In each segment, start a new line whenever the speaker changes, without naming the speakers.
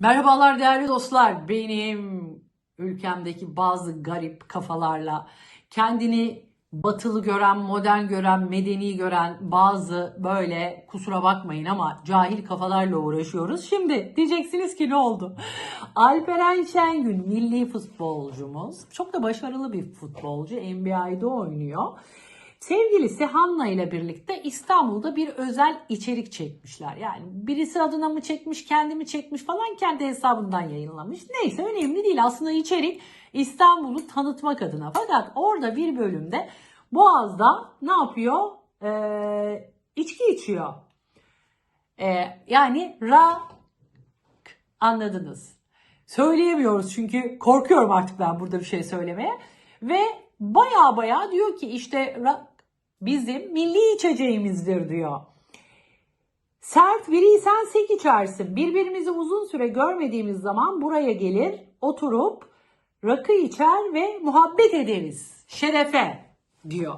Merhabalar değerli dostlar. Benim ülkemdeki bazı garip kafalarla kendini batılı gören, modern gören, medeni gören bazı böyle kusura bakmayın ama cahil kafalarla uğraşıyoruz. Şimdi diyeceksiniz ki ne oldu? Alperen Şengün milli futbolcumuz. Çok da başarılı bir futbolcu. NBA'de oynuyor. Sevgilisi Hanna ile birlikte İstanbul'da bir özel içerik çekmişler. Yani birisi adına mı çekmiş, kendi mi çekmiş falan kendi hesabından yayınlamış. Neyse önemli değil. Aslında içerik İstanbul'u tanıtmak adına. Fakat orada bir bölümde Boğaz'da ne yapıyor? Ee, içki içiyor. Ee, yani ra anladınız. Söyleyemiyoruz çünkü korkuyorum artık ben burada bir şey söylemeye. Ve baya baya diyor ki işte bizim milli içeceğimizdir diyor. Sert biriysen sek içersin. Birbirimizi uzun süre görmediğimiz zaman buraya gelir, oturup rakı içer ve muhabbet ederiz. Şerefe diyor.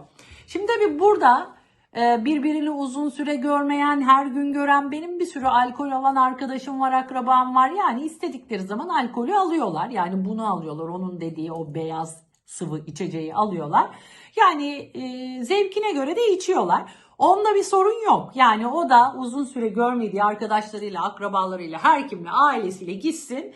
Şimdi tabii burada e, birbirini uzun süre görmeyen, her gün gören benim bir sürü alkol alan arkadaşım var, akrabam var. Yani istedikleri zaman alkolü alıyorlar. Yani bunu alıyorlar. Onun dediği o beyaz sıvı içeceği alıyorlar. Yani e, zevkine göre de içiyorlar. Onda bir sorun yok. Yani o da uzun süre görmediği arkadaşlarıyla, akrabalarıyla, her kimle, ailesiyle gitsin.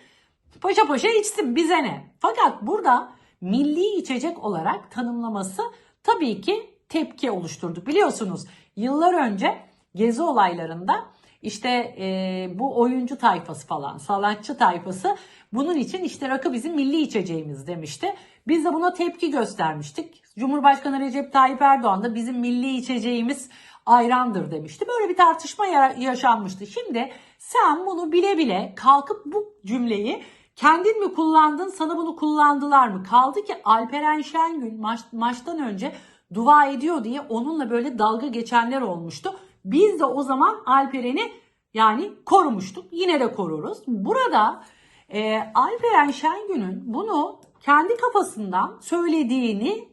Paşa paşa içsin bize ne? Fakat burada milli içecek olarak tanımlaması tabii ki tepki oluşturdu. Biliyorsunuz yıllar önce gezi olaylarında işte e, bu oyuncu tayfası falan, sanatçı tayfası bunun için işte rakı bizim milli içeceğimiz demişti. Biz de buna tepki göstermiştik. Cumhurbaşkanı Recep Tayyip Erdoğan da bizim milli içeceğimiz ayrandır demişti. Böyle bir tartışma ya- yaşanmıştı. Şimdi sen bunu bile bile kalkıp bu cümleyi kendin mi kullandın, sana bunu kullandılar mı? Kaldı ki Alperen Şengün maç, maçtan önce dua ediyor diye onunla böyle dalga geçenler olmuştu. Biz de o zaman Alperen'i yani korumuştuk. Yine de koruruz. Burada e, Alperen Şengün'ün bunu kendi kafasından söylediğini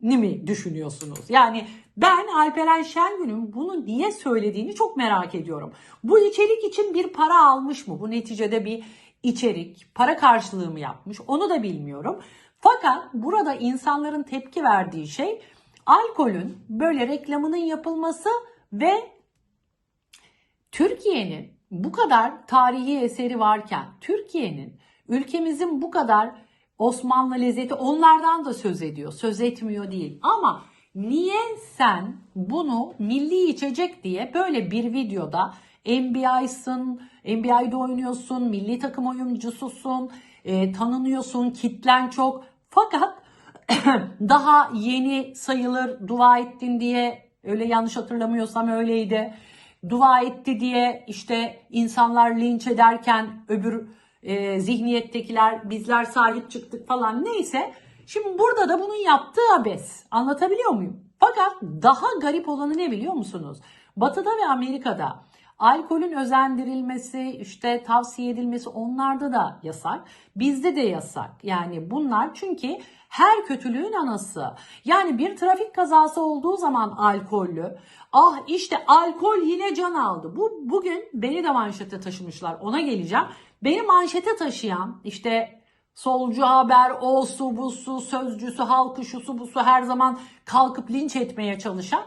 ni mi düşünüyorsunuz? Yani ben Alperen Şengün'ün bunu niye söylediğini çok merak ediyorum. Bu içerik için bir para almış mı? Bu neticede bir içerik, para karşılığı mı yapmış? Onu da bilmiyorum. Fakat burada insanların tepki verdiği şey alkolün böyle reklamının yapılması ve Türkiye'nin bu kadar tarihi eseri varken, Türkiye'nin ülkemizin bu kadar Osmanlı lezzeti onlardan da söz ediyor. Söz etmiyor değil. Ama niye sen bunu milli içecek diye böyle bir videoda NBA'sın, NBA'de oynuyorsun, milli takım oyuncususun, e, tanınıyorsun, kitlen çok. Fakat daha yeni sayılır dua ettin diye öyle yanlış hatırlamıyorsam öyleydi. Dua etti diye işte insanlar linç ederken öbür e, zihniyettekiler bizler sahip çıktık falan neyse. Şimdi burada da bunun yaptığı abes. Anlatabiliyor muyum? Fakat daha garip olanı ne biliyor musunuz? Batı'da ve Amerika'da alkolün özendirilmesi, işte tavsiye edilmesi onlarda da yasak. Bizde de yasak. Yani bunlar çünkü her kötülüğün anası. Yani bir trafik kazası olduğu zaman alkollü. Ah işte alkol yine can aldı. Bu bugün beni de manşete taşımışlar. Ona geleceğim. Beni manşete taşıyan işte solcu haber, o su bu su, sözcüsü, halkı şusu bu su her zaman kalkıp linç etmeye çalışan.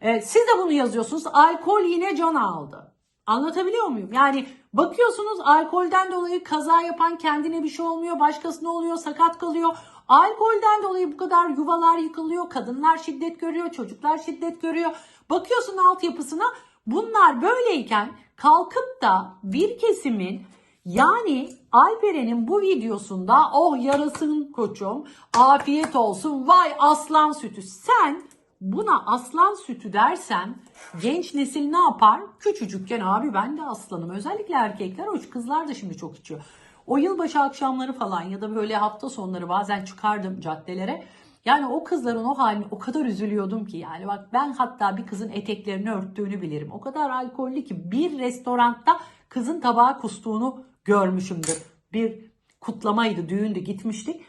E, siz de bunu yazıyorsunuz. Alkol yine can aldı. Anlatabiliyor muyum? Yani bakıyorsunuz alkolden dolayı kaza yapan kendine bir şey olmuyor, başkasına oluyor, sakat kalıyor. Alkolden dolayı bu kadar yuvalar yıkılıyor, kadınlar şiddet görüyor, çocuklar şiddet görüyor. Bakıyorsun altyapısına bunlar böyleyken kalkıp da bir kesimin yani Alperen'in bu videosunda oh yarasın koçum afiyet olsun vay aslan sütü sen buna aslan sütü dersen genç nesil ne yapar? Küçücükken abi ben de aslanım. Özellikle erkekler hoş kızlar da şimdi çok içiyor. O yılbaşı akşamları falan ya da böyle hafta sonları bazen çıkardım caddelere. Yani o kızların o haline o kadar üzülüyordum ki yani bak ben hatta bir kızın eteklerini örttüğünü bilirim. O kadar alkollü ki bir restoranda kızın tabağa kustuğunu görmüşümdür. Bir kutlamaydı, düğündü gitmiştik.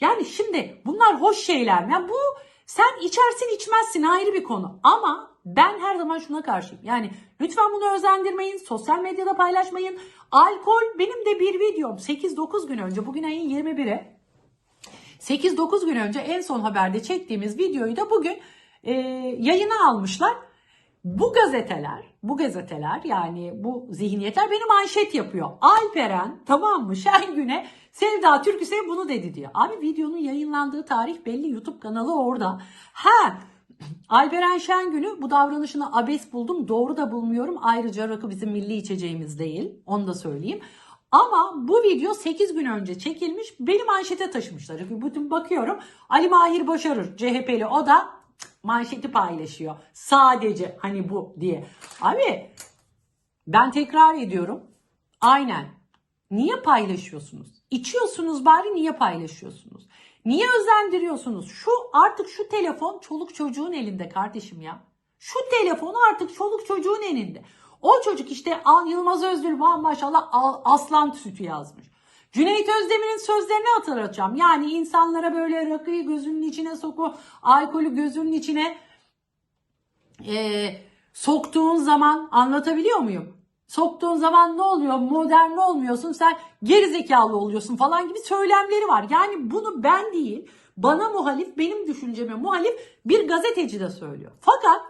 Yani şimdi bunlar hoş şeyler? Yani bu sen içersin içmezsin ayrı bir konu. Ama ben her zaman şuna karşıyım. Yani lütfen bunu özendirmeyin. Sosyal medyada paylaşmayın. Alkol benim de bir videom 8-9 gün önce bugün ayın 21'i 8-9 gün önce en son haberde çektiğimiz videoyu da bugün e, yayına almışlar. Bu gazeteler, bu gazeteler yani bu zihniyetler beni manşet yapıyor. Alperen tamam mı Şengün'e Sevda Türküsev bunu dedi diyor. Abi videonun yayınlandığı tarih belli YouTube kanalı orada. Ha Alperen Şengün'ü bu davranışını abes buldum. Doğru da bulmuyorum. Ayrıca rakı bizim milli içeceğimiz değil. Onu da söyleyeyim. Ama bu video 8 gün önce çekilmiş. Beni manşete taşımışlar. Bütün bakıyorum. Ali Mahir Başarır CHP'li o da manşeti paylaşıyor. Sadece hani bu diye. Abi ben tekrar ediyorum. Aynen. Niye paylaşıyorsunuz? İçiyorsunuz bari niye paylaşıyorsunuz? Niye özendiriyorsunuz? Şu artık şu telefon çoluk çocuğun elinde kardeşim ya. Şu telefon artık çoluk çocuğun elinde. O çocuk işte Yılmaz Özdil var maşallah Al- aslan sütü yazmış. Cüneyt Özdemir'in sözlerini hatırlatacağım. Yani insanlara böyle rakıyı gözünün içine soku, alkolü gözünün içine e, soktuğun zaman anlatabiliyor muyum? Soktuğun zaman ne oluyor? Modern olmuyorsun. Sen gerizekalı oluyorsun falan gibi söylemleri var. Yani bunu ben değil, bana muhalif, benim düşünceme muhalif bir gazeteci de söylüyor. Fakat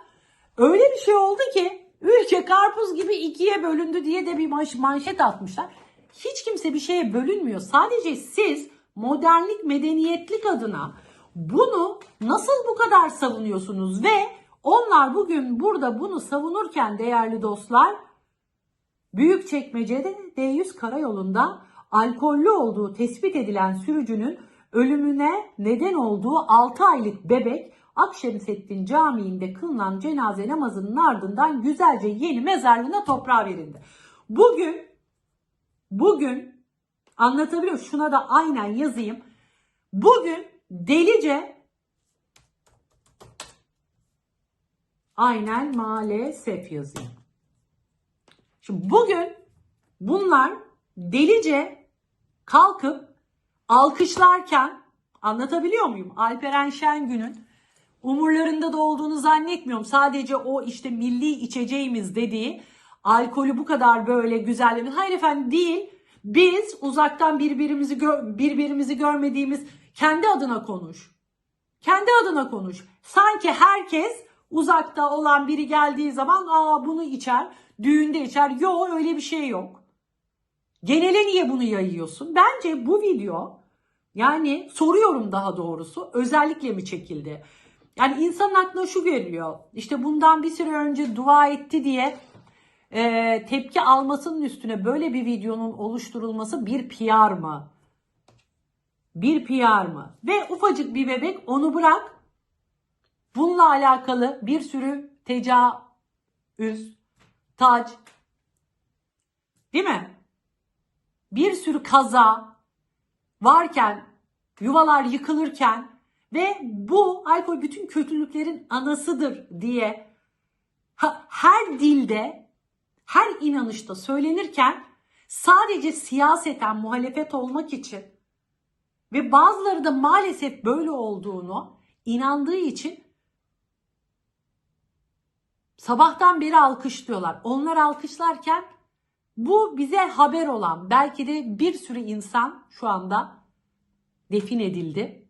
öyle bir şey oldu ki ülke karpuz gibi ikiye bölündü diye de bir manş- manşet atmışlar. Hiç kimse bir şeye bölünmüyor. Sadece siz modernlik, medeniyetlik adına bunu nasıl bu kadar savunuyorsunuz ve onlar bugün burada bunu savunurken değerli dostlar Büyükçekmece'de D100 karayolunda alkollü olduğu tespit edilen sürücünün ölümüne neden olduğu 6 aylık bebek Akşemseddin Camii'nde kılınan cenaze namazının ardından güzelce yeni mezarlığına toprağa verildi. Bugün bugün anlatabiliyor muyum? Şuna da aynen yazayım. Bugün delice aynen maalesef yazayım. Şimdi bugün bunlar delice kalkıp alkışlarken anlatabiliyor muyum? Alperen Şengün'ün umurlarında da olduğunu zannetmiyorum. Sadece o işte milli içeceğimiz dediği alkolü bu kadar böyle güzellemiş. Hayır efendim değil. Biz uzaktan birbirimizi gö- birbirimizi görmediğimiz kendi adına konuş. Kendi adına konuş. Sanki herkes uzakta olan biri geldiği zaman aa bunu içer, düğünde içer. Yok öyle bir şey yok. Genele niye bunu yayıyorsun? Bence bu video yani soruyorum daha doğrusu özellikle mi çekildi? Yani insanın aklına şu geliyor. İşte bundan bir süre önce dua etti diye e, tepki almasının üstüne böyle bir videonun oluşturulması bir PR mı? Bir PR mı? Ve ufacık bir bebek onu bırak. Bununla alakalı bir sürü tecavüz, tac, değil mi? Bir sürü kaza varken, yuvalar yıkılırken ve bu alkol bütün kötülüklerin anasıdır diye her dilde, her inanışta söylenirken sadece siyaseten muhalefet olmak için ve bazıları da maalesef böyle olduğunu inandığı için sabahtan beri alkışlıyorlar. Onlar alkışlarken bu bize haber olan belki de bir sürü insan şu anda defin edildi.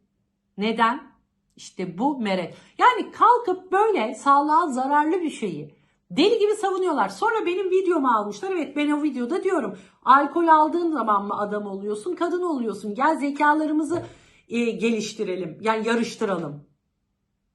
Neden? İşte bu meret. Yani kalkıp böyle sağlığa zararlı bir şeyi deli gibi savunuyorlar. Sonra benim videomu almışlar. Evet ben o videoda diyorum. Alkol aldığın zaman mı adam oluyorsun, kadın oluyorsun? Gel zekalarımızı e, geliştirelim. Yani yarıştıralım.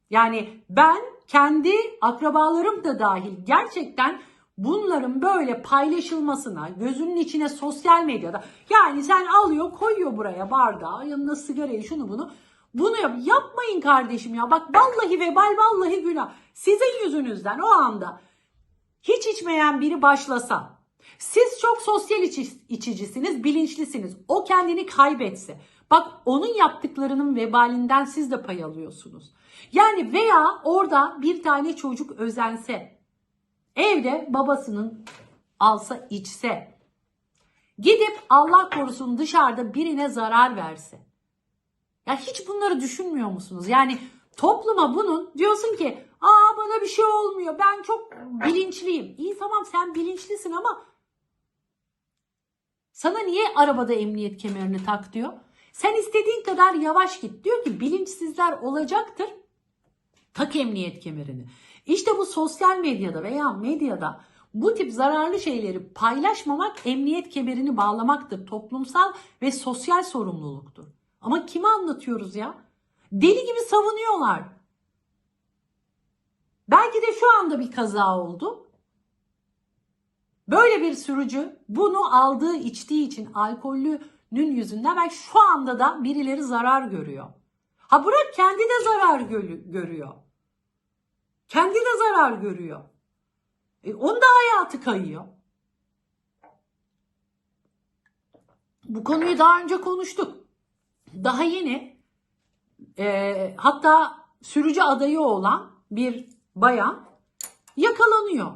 Yani ben kendi akrabalarım da dahil gerçekten bunların böyle paylaşılmasına, gözünün içine sosyal medyada yani sen alıyor koyuyor buraya bardağı yanına sigarayı şunu bunu bunu yap. Yapmayın kardeşim ya. Bak vallahi vebal vallahi günah. Sizin yüzünüzden o anda hiç içmeyen biri başlasa siz çok sosyal içi- içicisiniz, bilinçlisiniz. O kendini kaybetse. Bak onun yaptıklarının vebalinden siz de pay alıyorsunuz. Yani veya orada bir tane çocuk özense, evde babasının alsa içse, gidip Allah korusun dışarıda birine zarar verse. Ya hiç bunları düşünmüyor musunuz? Yani topluma bunun diyorsun ki Aa bana bir şey olmuyor. Ben çok bilinçliyim. İyi tamam sen bilinçlisin ama sana niye arabada emniyet kemerini tak diyor? Sen istediğin kadar yavaş git. Diyor ki bilinçsizler olacaktır. Tak emniyet kemerini. İşte bu sosyal medyada veya medyada bu tip zararlı şeyleri paylaşmamak emniyet kemerini bağlamaktır. Toplumsal ve sosyal sorumluluktur. Ama kime anlatıyoruz ya? Deli gibi savunuyorlar. Belki de şu anda bir kaza oldu. Böyle bir sürücü bunu aldığı içtiği için alkollünün yüzünden belki şu anda da birileri zarar görüyor. Ha bırak kendi de zarar gö- görüyor. Kendi de zarar görüyor. E, onun da hayatı kayıyor. Bu konuyu daha önce konuştuk. Daha yeni e, hatta sürücü adayı olan bir bayan yakalanıyor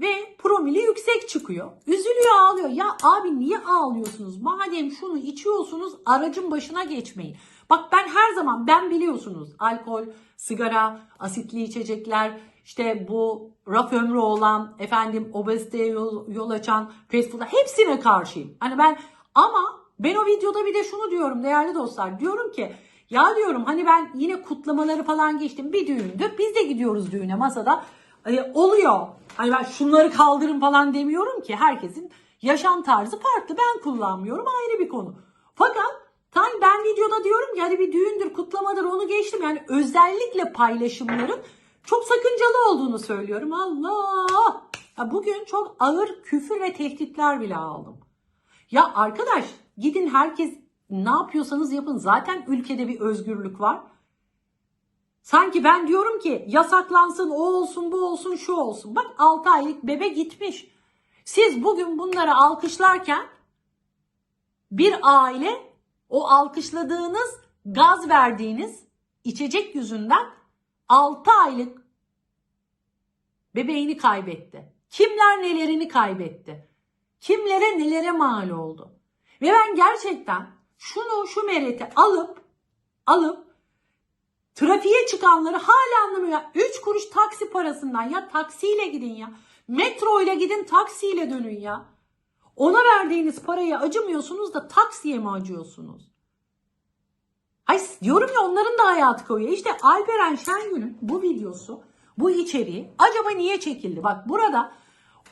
ve promili yüksek çıkıyor. Üzülüyor ağlıyor. Ya abi niye ağlıyorsunuz? Madem şunu içiyorsunuz aracın başına geçmeyin. Bak ben her zaman ben biliyorsunuz alkol, sigara, asitli içecekler, işte bu raf ömrü olan efendim obeziteye yol, yol açan fast hepsine karşıyım. Hani ben ama ben o videoda bir de şunu diyorum değerli dostlar. Diyorum ki ya diyorum hani ben yine kutlamaları falan geçtim. Bir düğündü. Biz de gidiyoruz düğüne masada. E, oluyor. Hani ben şunları kaldırın falan demiyorum ki. Herkesin yaşam tarzı farklı. Ben kullanmıyorum ayrı bir konu. Fakat Hani ben videoda diyorum ki hadi bir düğündür, kutlamadır onu geçtim. Yani özellikle paylaşımların çok sakıncalı olduğunu söylüyorum. Allah! Ya bugün çok ağır küfür ve tehditler bile aldım. Ya arkadaş gidin herkes ne yapıyorsanız yapın. Zaten ülkede bir özgürlük var. Sanki ben diyorum ki yasaklansın, o olsun, bu olsun, şu olsun. Bak 6 aylık bebe gitmiş. Siz bugün bunları alkışlarken bir aile o alkışladığınız, gaz verdiğiniz içecek yüzünden 6 aylık bebeğini kaybetti. Kimler nelerini kaybetti? Kimlere nelere mal oldu? Ve ben gerçekten şunu şu mereti alıp alıp trafiğe çıkanları hala anlamıyor. 3 kuruş taksi parasından ya taksiyle gidin ya. Metro ile gidin taksiyle dönün ya. Ona verdiğiniz paraya acımıyorsunuz da taksiye mi acıyorsunuz? Ay diyorum ya onların da hayatı koyuyor. İşte Alperen Şengün'ün bu videosu, bu içeriği acaba niye çekildi? Bak burada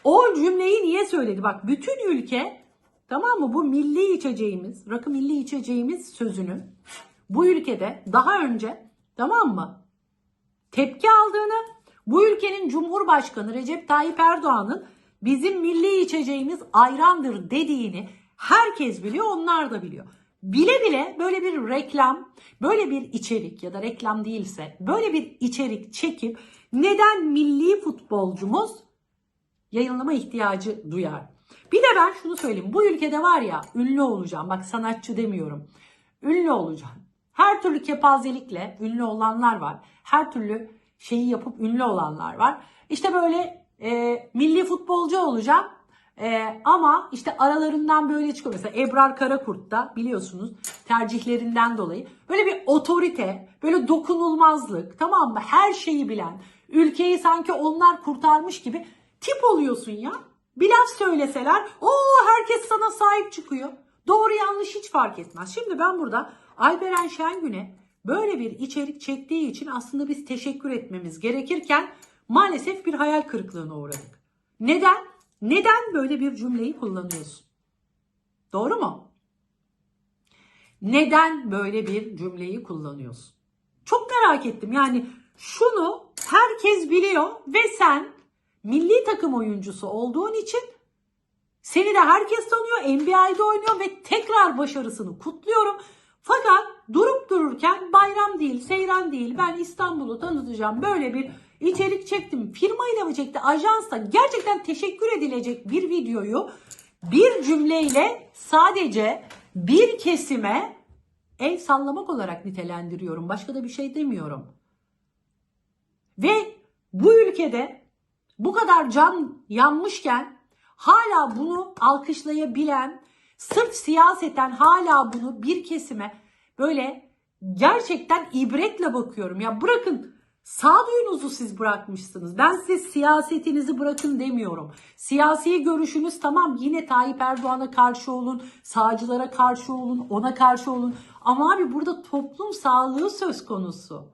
o cümleyi niye söyledi? Bak bütün ülke tamam mı bu milli içeceğimiz, rakı milli içeceğimiz sözünün bu ülkede daha önce tamam mı tepki aldığını, bu ülkenin Cumhurbaşkanı Recep Tayyip Erdoğan'ın bizim milli içeceğimiz ayrandır dediğini herkes biliyor, onlar da biliyor. Bile bile böyle bir reklam, böyle bir içerik ya da reklam değilse böyle bir içerik çekip neden milli futbolcumuz yayınlama ihtiyacı duyar? Bir de ben şunu söyleyeyim. Bu ülkede var ya ünlü olacağım. Bak sanatçı demiyorum. Ünlü olacağım. Her türlü kepazelikle ünlü olanlar var. Her türlü şeyi yapıp ünlü olanlar var. İşte böyle e, milli futbolcu olacağım. E, ama işte aralarından böyle çıkıyor. Mesela Ebrar Karakurt da biliyorsunuz tercihlerinden dolayı böyle bir otorite, böyle dokunulmazlık tamam mı? Her şeyi bilen, ülkeyi sanki onlar kurtarmış gibi tip oluyorsun ya. Bir laf söyleseler o herkes sana sahip çıkıyor. Doğru yanlış hiç fark etmez. Şimdi ben burada Alperen Şengün'e böyle bir içerik çektiği için aslında biz teşekkür etmemiz gerekirken maalesef bir hayal kırıklığına uğradık. Neden? Neden böyle bir cümleyi kullanıyorsun? Doğru mu? Neden böyle bir cümleyi kullanıyorsun? Çok merak ettim. Yani şunu herkes biliyor ve sen milli takım oyuncusu olduğun için seni de herkes tanıyor. NBA'de oynuyor ve tekrar başarısını kutluyorum. Fakat durup dururken bayram değil, seyran değil. Ben İstanbul'u tanıtacağım. Böyle bir içerik çektim. Firmayla mı çekti? Ajansla gerçekten teşekkür edilecek bir videoyu bir cümleyle sadece bir kesime el sallamak olarak nitelendiriyorum. Başka da bir şey demiyorum. Ve bu ülkede bu kadar can yanmışken hala bunu alkışlayabilen, sırf siyaseten hala bunu bir kesime böyle gerçekten ibretle bakıyorum. Ya bırakın Sağduyunuzu siz bırakmışsınız. Ben size siyasetinizi bırakın demiyorum. Siyasi görüşünüz tamam yine Tayyip Erdoğan'a karşı olun, sağcılara karşı olun, ona karşı olun. Ama abi burada toplum sağlığı söz konusu.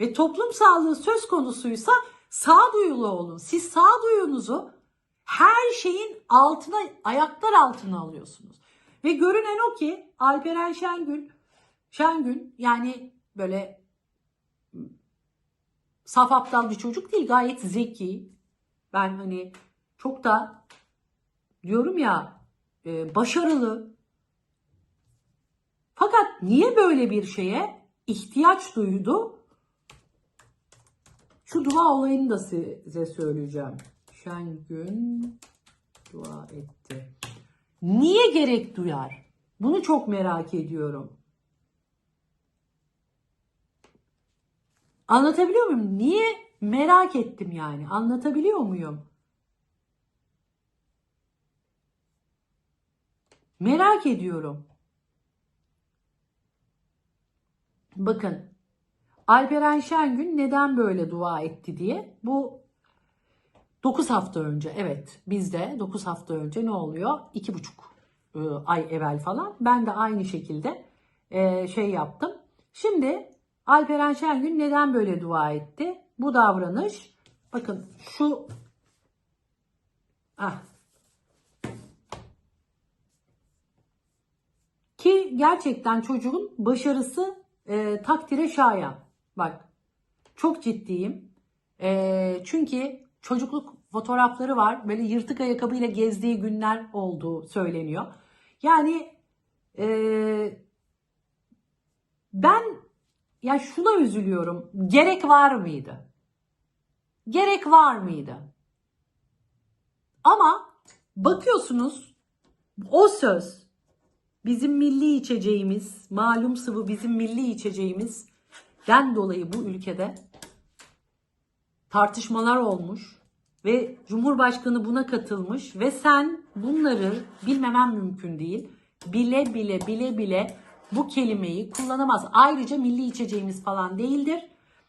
Ve toplum sağlığı söz konusuysa sağduyulu olun. Siz sağduyunuzu her şeyin altına, ayaklar altına alıyorsunuz. Ve görünen o ki Alperen Şengül, Şengül yani böyle saf aptal bir çocuk değil gayet zeki. Ben hani çok da diyorum ya e, başarılı. Fakat niye böyle bir şeye ihtiyaç duydu? Şu dua olayını da size söyleyeceğim. Şengün dua etti. Niye gerek duyar? Bunu çok merak ediyorum. Anlatabiliyor muyum? Niye merak ettim yani? Anlatabiliyor muyum? Merak ediyorum. Bakın Alperen Şengün neden böyle dua etti diye. Bu 9 hafta önce evet bizde 9 hafta önce ne oluyor? 2,5 ay evvel falan. Ben de aynı şekilde e, şey yaptım. Şimdi Alperen Şengün neden böyle dua etti? Bu davranış bakın şu ah, ki gerçekten çocuğun başarısı e, takdire şayan. Bak çok ciddiyim. E, çünkü çocukluk fotoğrafları var. Böyle yırtık ayakkabıyla gezdiği günler olduğu söyleniyor. Yani e, ben ya şuna üzülüyorum. Gerek var mıydı? Gerek var mıydı? Ama bakıyorsunuz o söz bizim milli içeceğimiz, malum sıvı bizim milli içeceğimizden dolayı bu ülkede tartışmalar olmuş ve Cumhurbaşkanı buna katılmış ve sen bunları bilmemen mümkün değil. Bile bile bile bile bu kelimeyi kullanamaz. Ayrıca milli içeceğimiz falan değildir.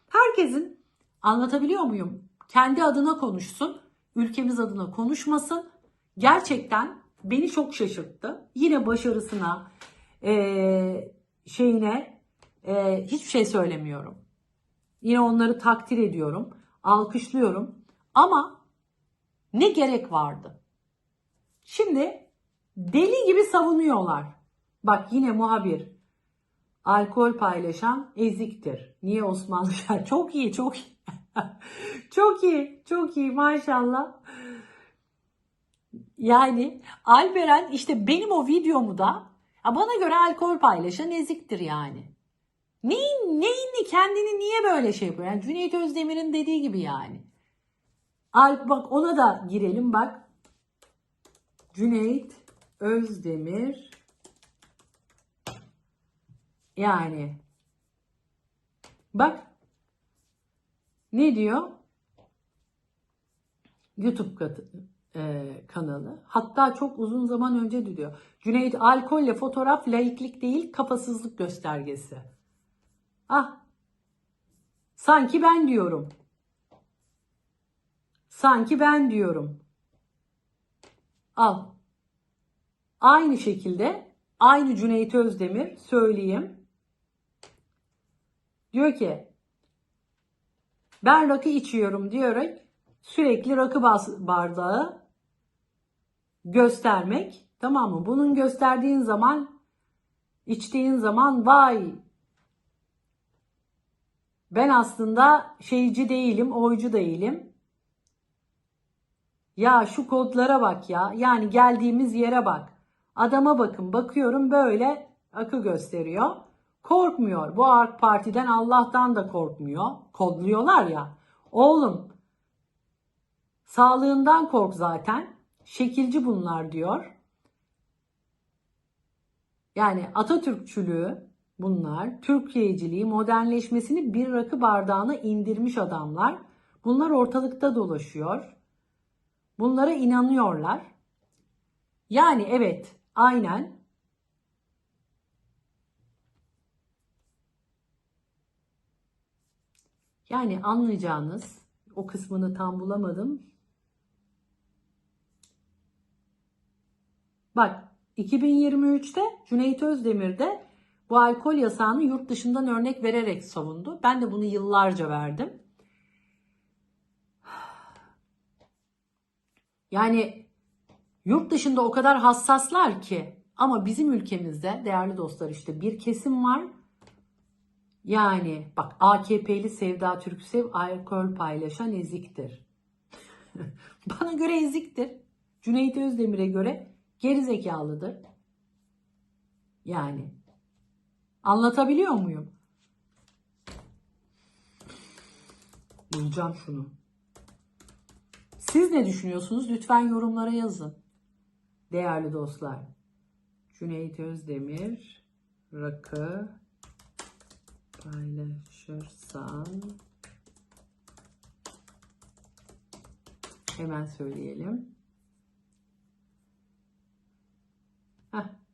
Herkesin anlatabiliyor muyum? Kendi adına konuşsun, ülkemiz adına konuşmasın. Gerçekten beni çok şaşırttı. Yine başarısına, e, şeyine e, hiçbir şey söylemiyorum. Yine onları takdir ediyorum, alkışlıyorum. Ama ne gerek vardı? Şimdi deli gibi savunuyorlar. Bak yine muhabir. Alkol paylaşan eziktir. Niye Osmanlı? çok iyi, çok iyi. çok iyi, çok iyi maşallah. Yani Alperen işte benim o videomu da bana göre alkol paylaşan eziktir yani. Neyin, neyini kendini niye böyle şey yapıyor? Yani Cüneyt Özdemir'in dediği gibi yani. Alp bak ona da girelim bak. Cüneyt Özdemir yani bak ne diyor? YouTube katı, e, kanalı. Hatta çok uzun zaman önce diyor. Cüneyt alkolle fotoğraf laiklik değil kafasızlık göstergesi. Ah sanki ben diyorum. Sanki ben diyorum. Al. Aynı şekilde aynı Cüneyt Özdemir söyleyeyim. Diyor ki ben rakı içiyorum diyerek sürekli rakı bardağı göstermek tamam mı? Bunun gösterdiğin zaman içtiğin zaman vay ben aslında şeyci değilim, oycu değilim. Ya şu kodlara bak ya. Yani geldiğimiz yere bak. Adama bakın. Bakıyorum böyle akı gösteriyor. Korkmuyor. Bu AK Parti'den Allah'tan da korkmuyor. Kodluyorlar ya. Oğlum sağlığından kork zaten. Şekilci bunlar diyor. Yani Atatürkçülüğü bunlar. Türkiye'ciliği, modernleşmesini bir rakı bardağına indirmiş adamlar. Bunlar ortalıkta dolaşıyor. Bunlara inanıyorlar. Yani evet, aynen Yani anlayacağınız o kısmını tam bulamadım. Bak 2023'te Cüneyt Özdemir de bu alkol yasağını yurt dışından örnek vererek savundu. Ben de bunu yıllarca verdim. Yani yurt dışında o kadar hassaslar ki ama bizim ülkemizde değerli dostlar işte bir kesim var. Yani bak AKP'li Sevda Türksev alkol paylaşan eziktir. Bana göre eziktir. Cüneyt Özdemir'e göre gerizekalıdır. Yani anlatabiliyor muyum? Bulacağım şunu. Siz ne düşünüyorsunuz? Lütfen yorumlara yazın. Değerli dostlar. Cüneyt Özdemir rakı paylaşırsan hemen söyleyelim. Heh.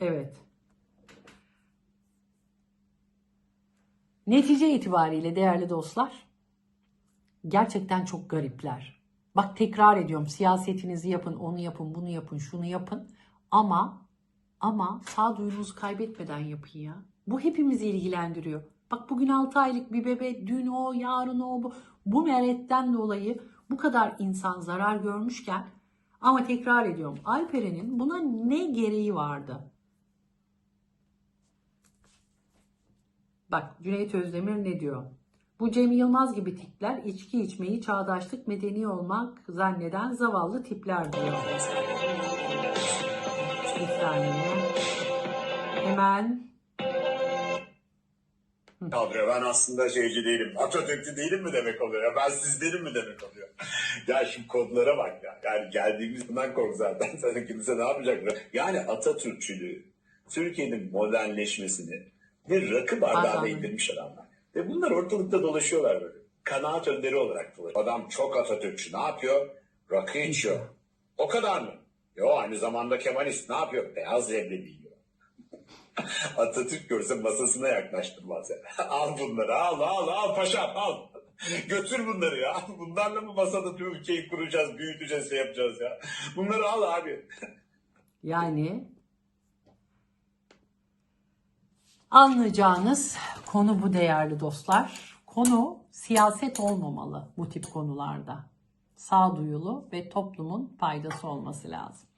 Evet. Netice itibariyle değerli dostlar gerçekten çok garipler. Bak tekrar ediyorum siyasetinizi yapın, onu yapın, bunu yapın, şunu yapın. Ama ama sağduyunuzu kaybetmeden yapın ya. Bu hepimizi ilgilendiriyor. Bak bugün 6 aylık bir bebe, dün o, yarın o, bu. Bu meretten dolayı bu kadar insan zarar görmüşken ama tekrar ediyorum Alperen'in buna ne gereği vardı? Bak Cüneyt Özdemir ne diyor? Bu Cem Yılmaz gibi tipler içki içmeyi çağdaşlık medeni olmak zanneden zavallı tipler diyor. Bir saniye. Hemen
kaldırıyor. Ben aslında şeyci değilim, Atatürkçü değilim mi demek oluyor? Ya ben siz değilim mi demek oluyor? ya şu kodlara bak ya. Yani geldiğimizden kork zaten. Sana kimse ne yapacak? Yani Atatürkçülüğü, Türkiye'nin modernleşmesini bir rakı bardağına indirmiş adamlar. Ve bunlar ortalıkta dolaşıyorlar böyle. Kanaat önderi olarak dolaşıyor. Adam çok Atatürkçü. Ne yapıyor? Rakı içiyor. O kadar mı? Yo aynı zamanda Kemalist. Ne yapıyor? Beyaz leblebi yiyor. Atatürk görse masasına yaklaştırmaz yani. al bunları al al al paşam al. Götür bunları ya. Bunlarla mı masada tüm ülkeyi kuracağız, büyüteceğiz, şey yapacağız ya. Bunları al abi.
yani anlayacağınız konu bu değerli dostlar. Konu siyaset olmamalı bu tip konularda. Sağduyulu ve toplumun faydası olması lazım.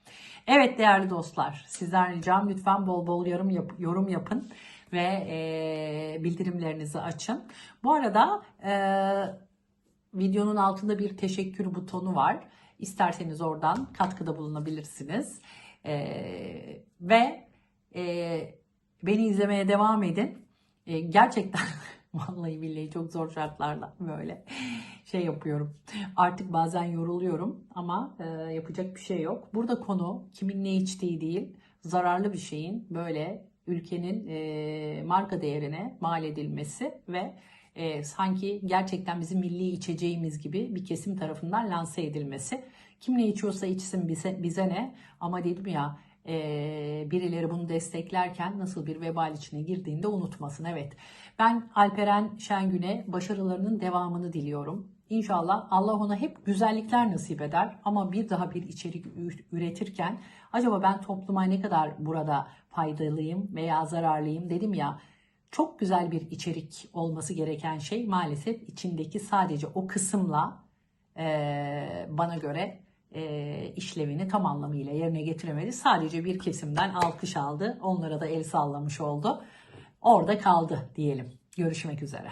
Evet değerli dostlar, sizden ricam lütfen bol bol yorum, yap- yorum yapın ve e, bildirimlerinizi açın. Bu arada e, videonun altında bir teşekkür butonu var. İsterseniz oradan katkıda bulunabilirsiniz. E, ve e, beni izlemeye devam edin. E, gerçekten vallahi billahi çok zor şartlarla böyle şey yapıyorum. Artık bazen yoruluyorum ama e, yapacak bir şey yok. Burada konu kimin ne içtiği değil, zararlı bir şeyin böyle ülkenin e, marka değerine mal edilmesi ve e, sanki gerçekten bizim milli içeceğimiz gibi bir kesim tarafından lanse edilmesi. Kim ne içiyorsa içsin bize, bize ne ama dedim ya e, birileri bunu desteklerken nasıl bir vebal içine girdiğini de unutmasın. Evet ben Alperen Şengün'e başarılarının devamını diliyorum. İnşallah Allah ona hep güzellikler nasip eder ama bir daha bir içerik üretirken acaba ben topluma ne kadar burada faydalıyım veya zararlıyım dedim ya çok güzel bir içerik olması gereken şey maalesef içindeki sadece o kısımla eee, bana göre eee, işlevini tam anlamıyla yerine getiremedi. Sadece bir kesimden alkış aldı. Onlara da el sallamış oldu. Orada kaldı diyelim. Görüşmek üzere.